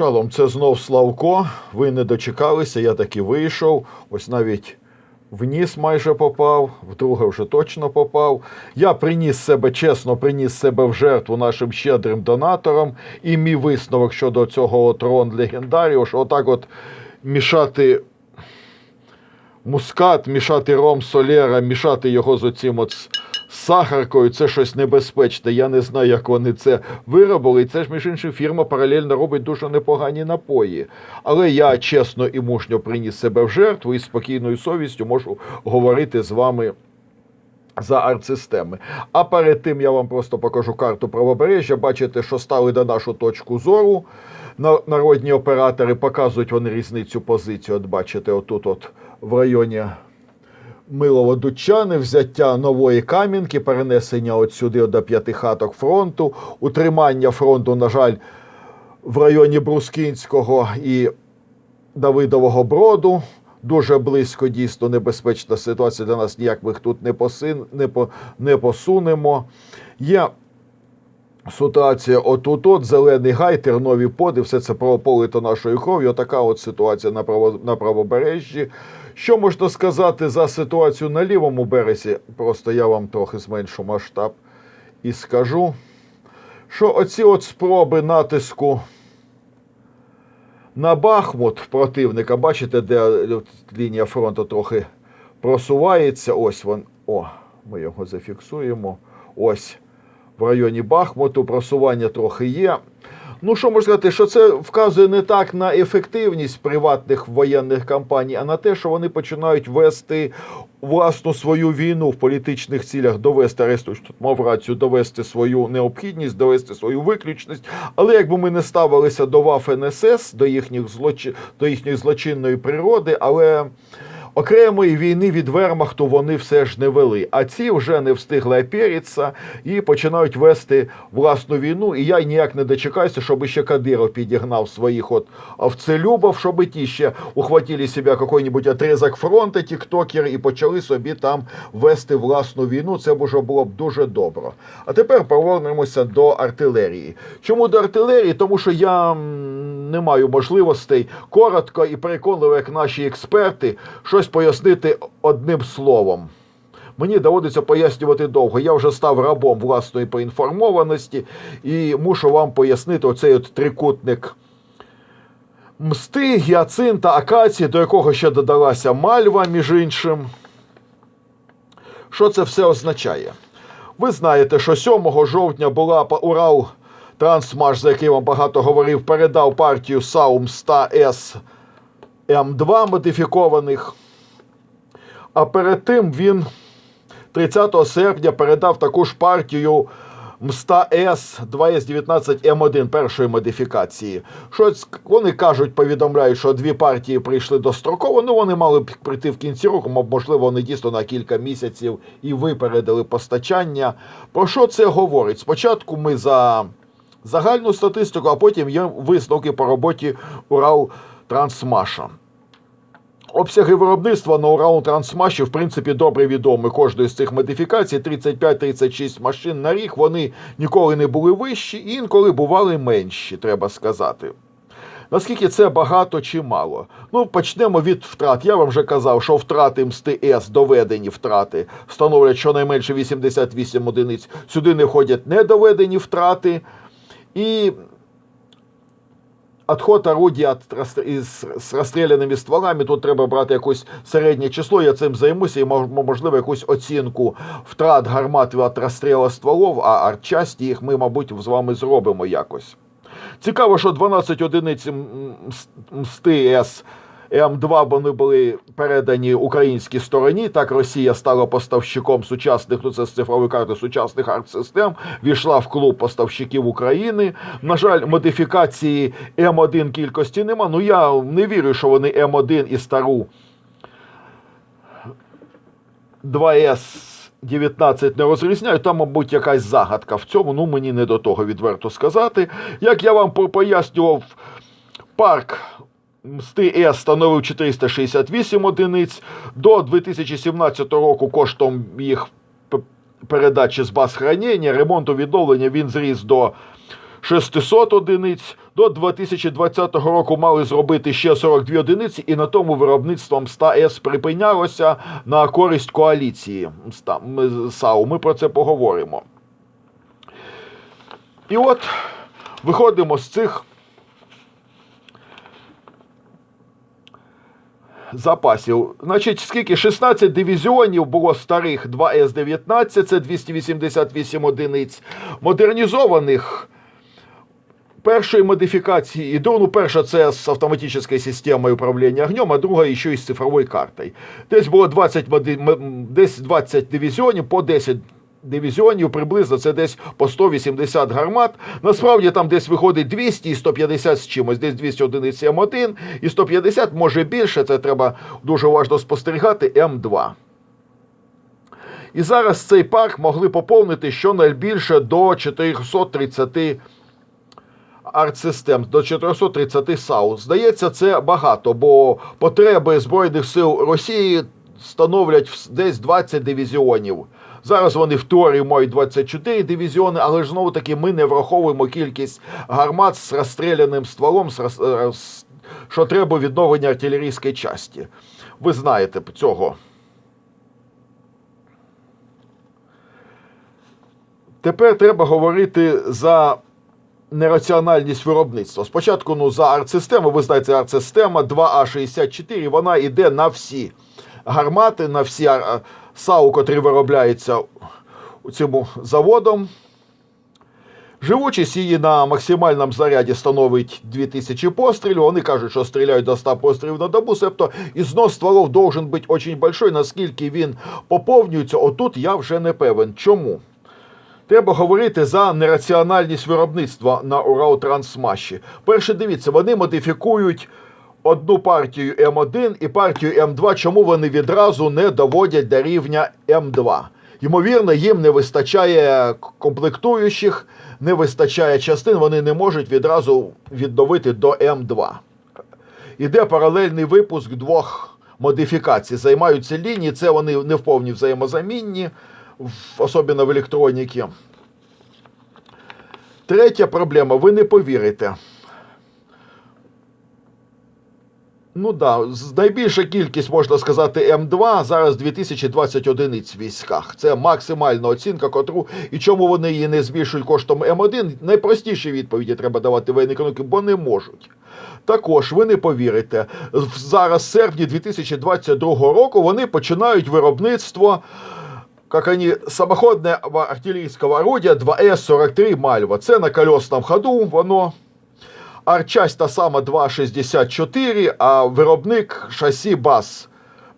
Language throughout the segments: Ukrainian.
Шалом, це знов Славко. Ви не дочекалися, я таки вийшов. Ось навіть в ніс майже попав, вдруге вже точно попав. Я приніс себе, чесно, приніс себе в жертву нашим щедрим донаторам. І мій висновок щодо цього от Рон Легендаріо, що отак от мішати мускат, мішати ром солера, мішати його з оцим от сахаркою, це щось небезпечне. Я не знаю, як вони це виробили. І це ж, між іншим, фірма паралельно робить дуже непогані напої. Але я чесно і мужньо приніс себе в жертву і спокійною совістю можу говорити з вами. За артсистеми. А перед тим я вам просто покажу карту правобережжя. Бачите, що стали на нашу точку зору. Народні оператори показують вони різницю позиції. От бачите, отут, от в районі Милово Дучани, взяття нової кам'янки, перенесення от сюди до п'яти хаток фронту, утримання фронту, на жаль, в районі Брускінського і Давидового Броду. Дуже близько, дійсно небезпечна ситуація для нас. Ніяк ми тут не, посин, не, по, не посунемо. Є ситуація отут, от зелений гай, тернові поди, все це прополито нашою кров'ю. Така от ситуація на, право, на правобережжі. Що можна сказати за ситуацію на лівому березі? Просто я вам трохи зменшу масштаб і скажу, що оці от спроби натиску на Бахмут противника, бачите, де лінія фронту трохи просувається. Ось він. О, ми його зафіксуємо. Ось в районі Бахмуту просування трохи є. Ну, що можна сказати, що це вказує не так на ефективність приватних воєнних кампаній, а на те, що вони починають вести власну свою війну в політичних цілях, довести Арестович тут мав рацію, довести свою необхідність, довести свою виключність. Але якби ми не ставилися до ВАФ НСС, до їхніх злочин, до їхньої злочинної природи, але. Окремої війни від Вермахту вони все ж не вели, а ці вже не встигли опіритися і починають вести власну війну. І я ніяк не дочекаюся, щоб ще Кадиров підігнав своїх от овцелюбов, щоб ті ще ухватили себе який-небудь отрізок фронту, тіктокери, і почали собі там вести власну війну. Це б уже було б дуже добре. А тепер повернемося до артилерії. Чому до артилерії? Тому що я не маю можливостей коротко і переконливо, як наші експерти, щось пояснити одним словом. Мені доводиться пояснювати довго. Я вже став рабом власної поінформованості і мушу вам пояснити оцей от трикутник мсти, гіацинта, акації, до якого ще додалася мальва, між іншим. Що це все означає? Ви знаєте, що 7 жовтня була Урал Трансмаш, за який вам багато говорив, передав партію САУМ 100 С М2 модифікованих. А перед тим він 30 серпня передав таку ж партію МСТА С 2С19 М1 першої модифікації. Щось вони кажуть, повідомляють, що дві партії прийшли достроково. Ну вони мали б прийти в кінці року, мо- можливо, вони дійсно на кілька місяців і випередили постачання. Про що це говорить? Спочатку ми за загальну статистику, а потім є висновки по роботі Урал Трансмаша. Обсяги виробництва на Урал Трансмаші, в принципі, добре відомі кожної з цих модифікацій. 35-36 машин на рік. Вони ніколи не були вищі, і інколи бували менші, треба сказати. Наскільки це багато чи мало? Ну, почнемо від втрат. Я вам вже казав, що втрати МСТ С доведені втрати становлять щонайменше 88 одиниць. Сюди не входять недоведені втрати. І Отход орудия от, із, розстріляними стволами, тут треба брати якось середнє число, я цим займуся і можливо якусь оцінку втрат гармат від розстрілу стволов, а арчасті їх ми, мабуть, з вами зробимо якось. Цікаво, що 12 одиниць м- м- мсти С М2 вони були передані українській стороні. Так Росія стала поставщиком сучасних, ну це з цифрової карти сучасних арт-систем, війшла в клуб поставщиків України. На жаль, модифікації М1 кількості нема. Ну я не вірю, що вони М1 і стару 2С 19 не розрізняють, там, мабуть, якась загадка в цьому. Ну, мені не до того відверто сказати. Як я вам пояснював, парк Мсти С становив 468 одиниць. До 2017 року коштом їх передачі з баз хранення, ремонту відновлення він зріс до 600 одиниць. До 2020 року мали зробити ще 42 одиниці, і на тому виробництвом 100С припинялося на користь коаліції САУ. Ми про це поговоримо. І от виходимо з цих запасів. Значить, скільки? 16 дивізіонів було старих 2С-19, це 288 одиниць. Модернізованих першої модифікації і до, ну, перша це з автоматичною системою управління огнем, а друга ще й з цифровою картою. Десь було 20, десь 20 дивізіонів по 10 дивізіонів, приблизно це десь по 180 гармат. Насправді там десь виходить 200 і 150 з чимось, десь 200 одиниць М1 і 150, може більше, це треба дуже уважно спостерігати, М2. І зараз цей парк могли поповнити щонайбільше до 430 артсистем, до 430 САУ. Здається, це багато, бо потреби Збройних сил Росії становлять десь 20 дивізіонів. Зараз вони в теорії мають 24 дивізіони, але ж знову таки ми не враховуємо кількість гармат з розстріляним стволом, е, що треба відновлення артилерійської часті. Ви знаєте цього. Тепер треба говорити за нераціональність виробництва. Спочатку ну, за артсистему, ви знаєте, артсистема 2А64, вона йде на всі гармати, на всі САУ, котрі виробляються у цьому заводом. Живучість її на максимальному заряді становить 2000 пострілів. Вони кажуть, що стріляють до 100 пострілів на добу, себто і знос стволов должен бути дуже большой. Наскільки він поповнюється, отут я вже не певен. Чому? Треба говорити за нераціональність виробництва на Урал-Трансмаші. Перше, дивіться, вони модифікують одну партію М1 і партію М2. Чому вони відразу не доводять до рівня М2? Ймовірно, їм не вистачає комплектуючих, не вистачає частин, вони не можуть відразу відновити до М2. Іде паралельний випуск двох модифікацій. Займаються лінії, це вони не в повні взаємозамінні, особливо в електроніці. Третя проблема, ви не повірите. Ну да, найбільша кількість, можна сказати, М2 зараз 2020 одиниць в військах. Це максимальна оцінка, котру і чому вони її не збільшують коштом М1. Найпростіші відповіді треба давати економіки, бо не можуть. Також ви не повірите, зараз, в серпні 2022 року, вони починають виробництво. Как они, самоходное артиллерийского орудия 2С-43 Мальва. Це на колесному ходу воно. Арчасть та сама 2,64, а виробник шасі БАС.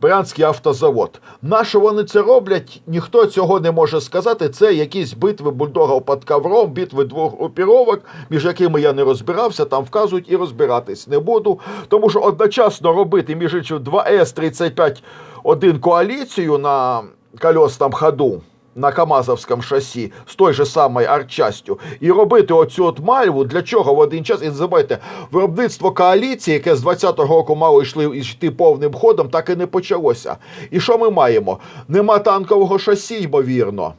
Брянський автозавод. На що вони це роблять, ніхто цього не може сказати. Це якісь битви бульдога під ковром, битви двох групіровок, між якими я не розбирався, там вказують і розбиратись не буду. Тому що одночасно робити між іншим 2С-35 один коаліцію на колесному ходу на Камазовському шасі з той же самою арчастю і робити оцю от мальву для чого в один час. І не забувайте, виробництво коаліції, яке з 20-го року мало йшли йти повним ходом, так і не почалося. І що ми маємо? Нема танкового шасі, ймовірно.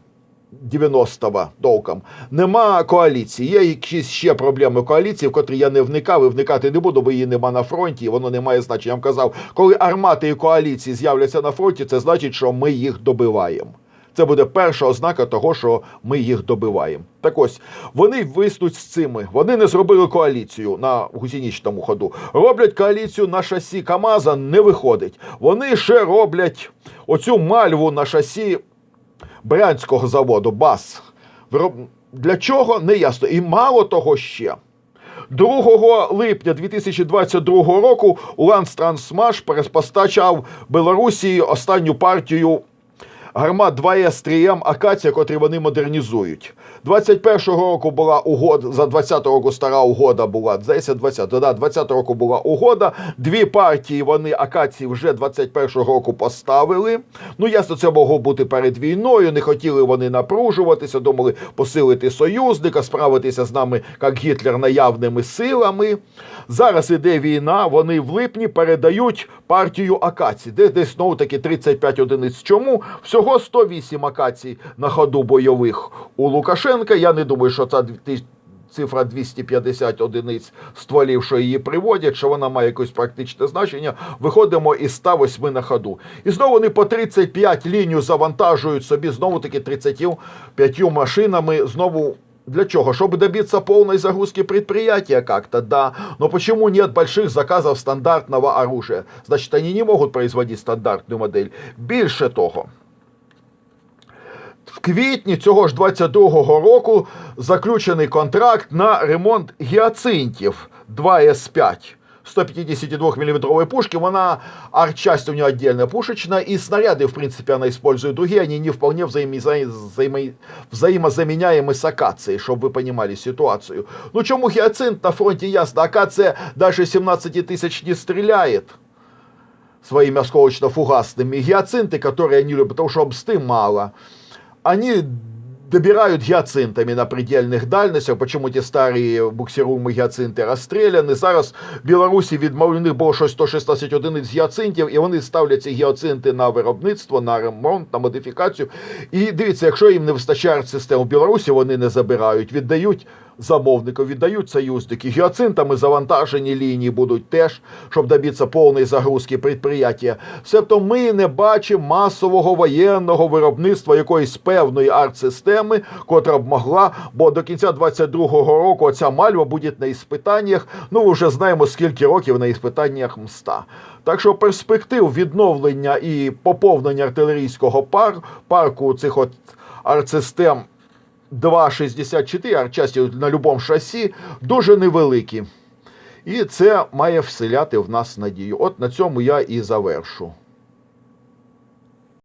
90-го толком. Нема коаліції. Є якісь ще проблеми коаліції, в котрі я не вникав і вникати не буду, бо її нема на фронті, і воно не має значення. Я вам казав, коли армати і коаліції з'являться на фронті, це значить, що ми їх добиваємо. Це буде перша ознака того, що ми їх добиваємо. Так ось вони виснуть з цими. Вони не зробили коаліцію на гусінічному ходу. Роблять коаліцію на шасі Камаза, не виходить. Вони ще роблять оцю мальву на шасі Брянського заводу БАС. Для чого не ясно. І мало того ще. 2 липня 2022 року Уланс-Трансмаш перепостачав Білорусі останню партію гармат 2С-3М Акація, котрі вони модернізують. 21-го року була угода, за 20-го року стара угода була, здається, 20 да, 20-го року була угода. Дві партії вони Акації вже 21-го року поставили. Ну, ясно, це могло бути перед війною. Не хотіли вони напружуватися, думали посилити союзника, справитися з нами, як Гітлер, наявними силами. Зараз іде війна, вони в липні передають партію акацій, де десь знову таки 35 одиниць. Чому? Всього 108 акацій на ходу бойових у Лукашенка. Я не думаю, що це цифра 250 одиниць стволів, що її приводять, що вона має якесь практичне значення. Виходимо із 108 на ходу. І знову вони по 35 лінію завантажують собі знову таки 35 машинами. Знову для чего? Чтобы добиться полной загрузки предприятия как-то, да. Но почему нет больших заказов стандартного оружия? Значит, они не могут производить стандартную модель. Більше того, квітні цього ж 22-го року заключений контракт на ремонт гіацинтів 2С5. 152 мм пушки, вона арчасть у нее отдельная пушечная, и снаряды, в принципе, она использует другие, они не вполне взаимоза- взаимо- взаимозаменяемы с акацией, чтобы вы понимали ситуацию. Ну, чему гиацинт на фронте ясно, акация даже 17 тысяч не стреляет своими осколочно-фугасными. Гиацинты, которые они любят, потому что обсты мало, они добирают гіацинтамі на предельних дальностях, почому ті старі буксіруми гіацинти розстріляні. Зараз Білорусі відмовлені було щось 116 одиниць гіацинтів, і вони ставлять ці гіацинти на виробництво, на ремонт, на модифікацію. І дивіться, якщо їм не вистачає систем в Білорусі, вони не забирають, віддають замовнику, віддають союзники. Гіацинтами завантажені лінії будуть теж, щоб добитися повної загрузки підприємства. Себто ми не бачимо масового воєнного виробництва якоїсь певної арт-системи, котра б могла, бо до кінця 22-го року ця мальва буде на іспитаннях. Ну, ми вже знаємо, скільки років на іспитаннях мста. Так що перспектив відновлення і поповнення артилерійського пар, парку цих от арт-систем 2,64 часті на будь-якому шасі дуже невеликі. І це має вселяти в нас надію. От на цьому я і завершу.